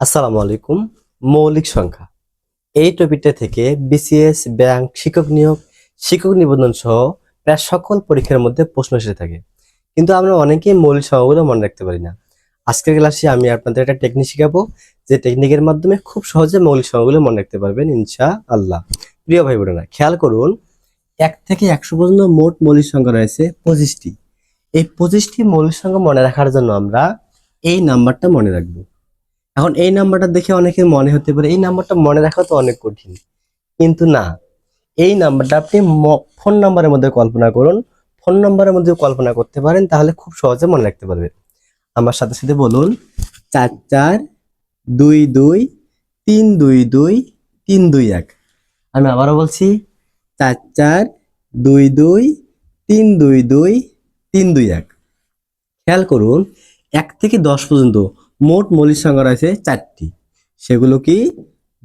আসসালামু আলাইকুম। মৌলিক সংখ্যা। এই টপিকটা থেকে বিসিএস ব্যাংক, শিক্ষক নিয়োগ, শিক্ষক নিবন্ধন সহ প্রায় সকল পরীক্ষার মধ্যে প্রশ্ন এসে থাকে। কিন্তু আমরা অনেকেই মৌলিক সংখ্যাগুলো মনে রাখতে পারি না। আজকের ক্লাসে আমি আপনাদের একটা টেকনিক শেখাবো, যে টেকনিকের মাধ্যমে খুব সহজে মৌলিক সংখ্যাগুলো মনে রাখতে পারবেন ইনশা আল্লাহ প্রিয় ভাই বোনেরা খেয়াল করুন, এক থেকে একশো পর্যন্ত মোট মৌলিক সংখ্যা রয়েছে পঁচিশটি। এই পঁচিশটি মৌলিক সংখ্যা মনে রাখার জন্য আমরা এই নাম্বারটা মনে রাখব। এখন এই নাম্বারটা দেখে অনেকের মনে হতে পারে, এই নাম্বারটা মনে রাখা তো অনেক কঠিন। কিন্তু না, এই নাম্বারটা আপনি ফোন নাম্বারের মধ্যে কল্পনা করুন। ফোন নাম্বারের মধ্যে কল্পনা করতে পারেন, তাহলে খুব সহজে মনে রাখতে পারবেন। আমার সাথে সাথে বলুন, চার চার দুই দুই তিন দুই দুই তিন দুই এক। আমি আবারও বলছি, চার চার দুই দুই তিন দুই দুই তিন দুই এক। খেয়াল করুন, এক থেকে দশ পর্যন্ত মোট মৌলিক সংখ্যা রয়েছে চারটি। সেগুলো কি?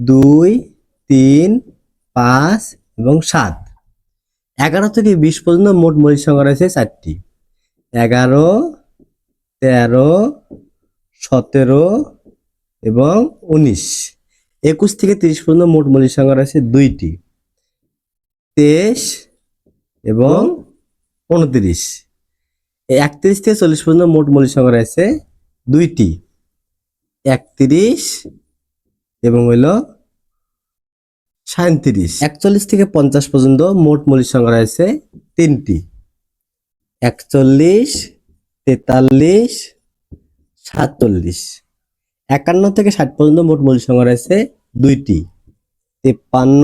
দুই, তিন, পাঁচ এবং সাত। এগারো থেকে বিশ পর্যন্ত মোট মৌলিক সংখ্যা রয়েছে চারটি। এগারো, তেরো, সতেরো এবং উনিশ। একুশ থেকে তিরিশ পর্যন্ত মোট মৌলিক সংখ্যা রয়েছে দুইটি। তেইশ এবং উনত্রিশ। একত্রিশ থেকে চল্লিশ পর্যন্ত মোট মৌলিক সংখ্যা রয়েছে দুইটি। একত্রিশ এবং হইল সাঁত্রিশ একচল্লিশ থেকে পঞ্চাশ পর্যন্ত মোট মৌলিক সংখ্যা রয়েছে তিনটি। একচল্লিশ, তেতাল্লিশ, সাতচল্লিশ। একান্ন থেকে ষাট পর্যন্ত মোট মৌলিক সংখ্যা রয়েছে দুইটি। তেপ্পান্ন,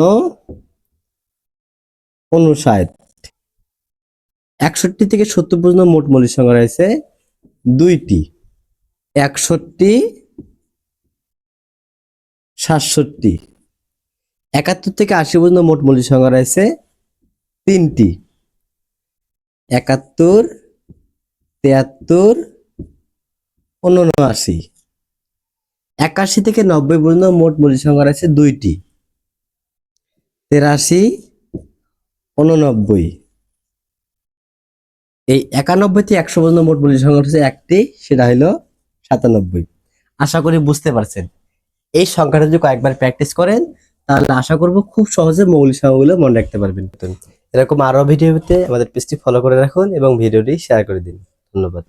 উনষাট। একষট্টি থেকে সত্তর পর্যন্ত মোট মৌলিক সংখ্যা রয়েছে দুইটি। একষট্টি সাতষট্টি। একাত্তর থেকে আশি পর্যন্ত মোট মৌলিক সংখ্যা রয়েছে তিনটি। একাত্তর, তিয়াত্তর, উনআশি। একাশি থেকে নব্বই পর্যন্ত মোট মৌলিক সংখ্যা রয়েছে দুইটি। তেরাশি, উননব্বই। এই একানব্বই থেকে একশো পর্যন্ত মোট মৌলিক সংখ্যা হচ্ছে একটি, সেটা হলো সাতানব্বই। আশা করি বুঝতে পারছেন। এই সংখ্যাটা যদি কয়েকবার প্র্যাকটিস করেন, তাহলে আশা করব খুব সহজে মৌলিক সংখ্যাগুলো মনে রাখতে পারবেন। এরকম আরও ভিডিও আমাদের পেজটি ফলো করে রাখুন এবং ভিডিওটি শেয়ার করে দিন। ধন্যবাদ।